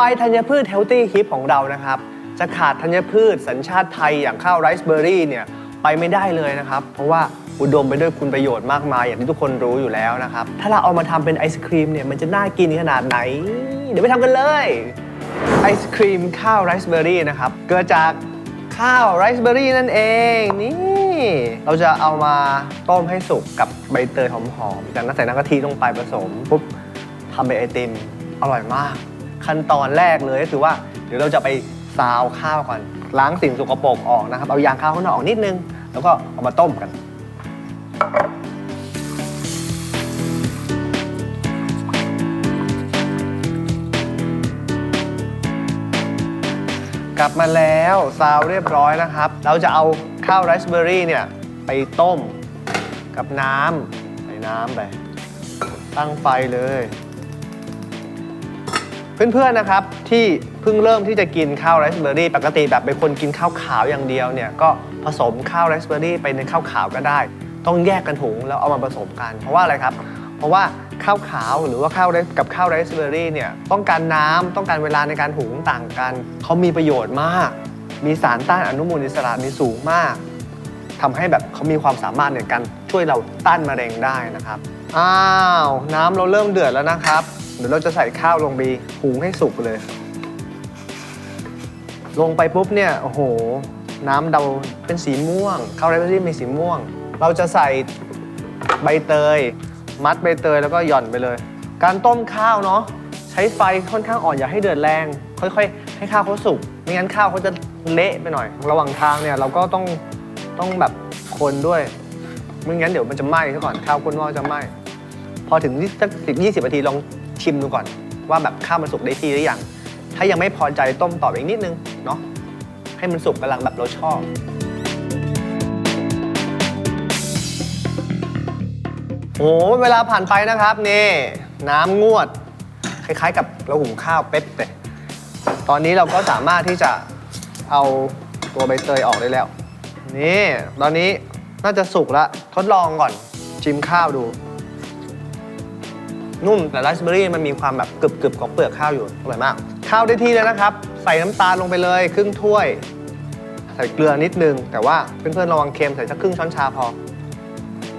วายธัญพืชเฮลตี้ฮิปของเรานะครับ จะขาดธัญพืชสัญชาติไทยอย่างข้าวไรซ์เบอร์รี่เนี่ยไปไม่ได้เลยนะครับ เพราะว่าอุดมไปด้วยคุณประโยชน์มากมาย อย่างที่ทุกคนรู้อยู่แล้วนะครับ ถ้าเราเอามาทำเป็นไอศครีมเนี่ยมันจะน่ากินขนาดไหน เดี๋ยวไปทำกันเลยไอศครีมข้าวไรซ์เบอร์รี่นะครับเกิดจากข้าวไรซ์เบอร์รี่นั่นเองนี่ เราจะเอามาต้มให้สุกกับใบเตยหอมๆจากนั้นใส่น้ำกะทิลงไปผสมปุ๊บทำเป็นไอติมอร่อยมาก ขั้นตอนแรกเลยก็คือว่าเดี๋ยวเราจะไปซาวข้าวก่อนล้างสิ่งสกปรกออกนะครับ เอายางข้าวข้างนอกออกนิดนึง แล้วก็เอามาต้มกันกลับมาแล้วซาวเรียบร้อยนะครับ เราจะเอาข้าวไรซ์เบอร์รี่เนี่ยไปต้มกับน้ำใส่น้ำไป ตั้งไฟเลย เพื่อนๆนะครับที่เพิ่งเริ่มที่จะกินข้าวไรซ์เบอร์รี่ปกติแบบเป็นคนกินข้าวขาวอย่างเดียวเนี่ยก็ผสมข้าวไรซ์เบอร์รี่ไปในข้าวขาวก็ได้ ต้องแยกกันถุงแล้วเอามาผสมกัน เพราะว่าอะไรครับ เพราะว่าข้าวขาวหรือว่าข้าวกับข้าวไรซ์เบอร์รี่เนี่ยต้องการน้ำต้องการเวลาในการหุงต่างกัน เขามีประโยชน์มาก มีสารต้านอนุมูลอิสระมีสูงมากทำให้แบบเขามีความสามารถในการช่วยเราต้านมะเร็งได้นะครับอ้าวน้ำเราเริ่มเดือดแล้วนะครับ เดี๋ยวเราจะใส่ข้าวลงไปหุงให้สุกเลย ลงไปปุ๊บเนี่ยโอ้โห น้ำเราเป็นสีม่วงข้าวไรซ์เบอร์รี่มีสีม่วง เราจะใส่ใบเตย มัดใบเตยแล้วก็หย่อนไปเลย การต้มข้าวเนาะใช้ไฟค่อนข้างอ่อนอย่าให้เดือดแรง ค่อยๆ ให้ข้าวเขาสุกไม่งั้นข้าวเขาจะเละไปหน่อย ระหว่างทางเนี่ยเราก็ต้องต้องแบบคนด้วยไม่งั้นเดี๋ยวมันจะไหม้ซะก่อนข้าวก้นหม้อจะไหม้พอถึงสักสิบยี่สิบนาทีลอง ชิมดูก่อน ว่าแบบข้าวมันสุกได้ที่หรือยัง ถ้ายังไม่พอใจต้มต่ออีกนิดนึงเนาะให้มันสุกกำลังแบบเราชอบ โอ้เวลาผ่านไปนะครับนี่น้ำงวด คล้ายๆกับเราหุงข้าวเป๊ะเลยตอนนี้เราก็สามารถที่จะเอาตัวใบเตยออกได้แล้ว นี่ ตอนนี้น่าจะสุกแล้วทดลองก่อน ชิมข้าวดู นุ่มแต่รซ์เบอร์รี่มันมีความแบบกรึบๆของเปลือกข้าวอยู่อร่อยมาก ข้าวได้ที่แล้วนะครับ ใส่น้ำตาลลงไปเลยครึ่งถ้วย ใส่เกลือนิดนึง แต่ว่าเพื่อนๆระวังเค็มใส่สักครึ่งช้อนชาพอ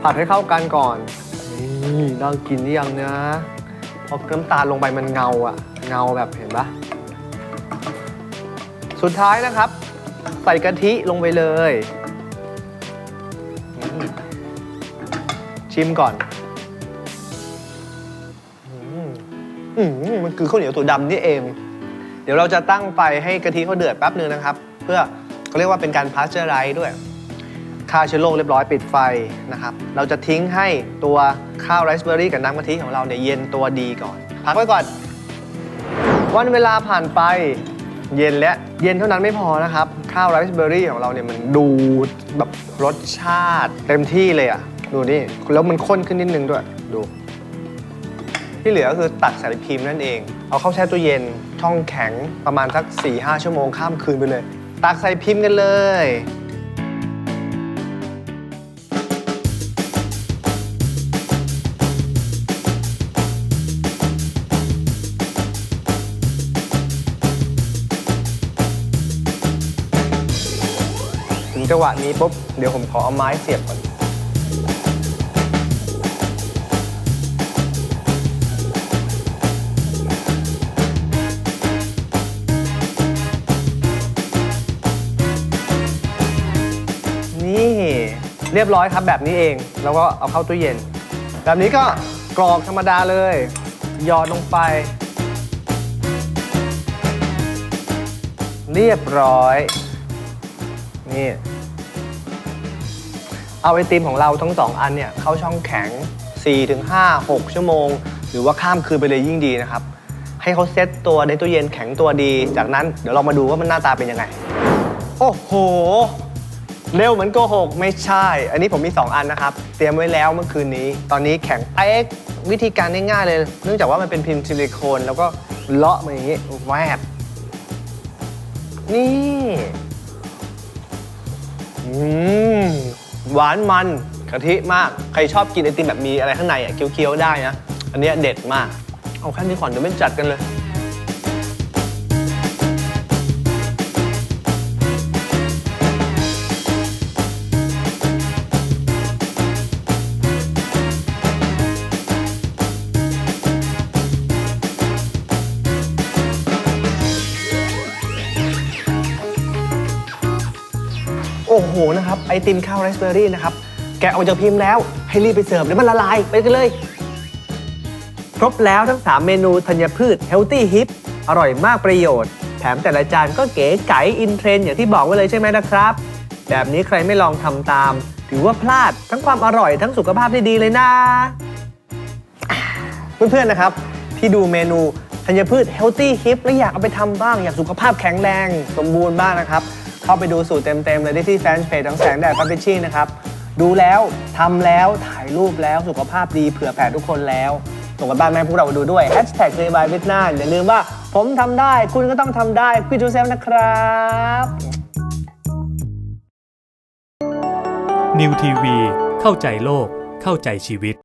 ผัดให้เข้ากันก่อนนี่น่ากินหรือยังนะพอน้ำตาลลงไปมันเงาอะเงาแบบเห็นปะสุดท้ายนะครับ ใส่กะทิลงไปเลย ชิมก่อน อืมมันคือข้าวเหนียวตัวดำนี่เอง เดี๋ยวเราจะตั้งไฟให้กะทิเขาเดือดแป๊บนึงนะครับ เพื่อเขาเรียกว่าเป็นการพาสเจอร์ไรส์ด้วยฆ่าเชื้อโรคเรียบร้อยปิดไฟนะครับ เราจะทิ้งให้ตัวข้าวไรซ์เบอร์รี่กับน้ำกะทิของเราเนี่ยเย็นตัวดีก่อน พักไว้ก่อน วันเวลาผ่านไปเย็นแล้เย็นเท่านั้นไม่พอนะครับ ข้าวไรซ์เบอร์รี่ของเราเนี่ยมันดูแบบรสชาติเต็มที่เลยอะ ดูนี่แล้วมันข้นขึ้นนิดนึงด้วยดู ที่เหลือก็คือตักใส่พิมพ์นั่นเอง เอาเข้าแช่ตู้เย็นช่องแข็งประมาณสัก 4-5 ชั่วโมงข้ามคืนไปเลย ตักใส่พิมพ์กันเลยถึงจังหวะนี้ปุ๊บ เดี๋ยวผมขอเอาไม้เสียบก่อน เรียบร้อยครับแบบนี้เอง แล้วก็เอาเข้าตู้เย็น แบบนี้ก็กรอกธรรมดาเลยหยอดลงไป เรียบร้อย นี่ เอาไอติมของเราทั้งสองอันเนี่ย เข้าช่องแข็ง 4-5 6 ชั่วโมง หรือว่าข้ามคืนไปเลยยิ่งดีนะครับ ให้เขาเซตตัวในตู้เย็นแข็งตัวดี จากนั้นเดี๋ยวเรามาดูว่ามันหน้าตาเป็นยังไง โอ้โห เร็วเหมือนโกหกไม่ใช่ อันนี้ผมมี 2 อันนะครับ เตรียมไว้แล้วเมื่อคืนนี้ ตอนนี้แข็งเป๊กวิธีการง่ายๆเลย เนื่องจากว่ามันเป็นพิมพ์ซิลิโคน แล้วก็เลาะมาอย่างนี้แวบนี่ อืม หวานมันกะทิมาก ใครชอบกินไอติมแบบมีอะไรข้างในอะเคี้ยวๆได้นะ อันเนี้ยเด็ดมาก เอาแค่นี้ก่อนเดี๋ยวไม่จัดกันเลย หนะครับไอติมข้าวไรซ์เบอร์รี่นะครับแกะออกจากพิมพ์แล้วให้รีบไปเสิร์ฟแล้วมันละลายไปกันเลย ครบแล้วทั้ง 3 เมนูธัญพืช Healthy Hip อร่อยมากประโยชน์ แถมแต่ละจานก็เก๋ไก๋อินเทรนด์อย่างที่บอกไว้เลยใช่ไหมนะครับ แบบนี้ใครไม่ลองทำตาม ถือว่าพลาดทั้งความอร่อยทั้งสุขภาพที่ดีเลยนะ เพื่อนๆนะครับ ที่ดูเมนูธัญพืช Healthy Hip แล้วอยากเอาไปทำบ้างอยากสุขภาพแข็งแรง สมบูรณ์บ้างนะครับ เข้าไปดูสูตรเต็มๆเลยได้ที่แฟนเพจของแสงแดดพับเปชี่นะครับ ดูแล้วทำแล้วถ่ายรูปแล้วสุขภาพดีเผื่อแผ่ทุกคนแล้วส่งกันบ้านแม่พวกเราดูด้วย Hashtag l a y by w i t n a อย่าลืมว่าผมทำได้คุณก็ต้องทำได้คุยดูเซลนะครับ นิวทีวีเข้าใจโลกเข้าใจชีวิต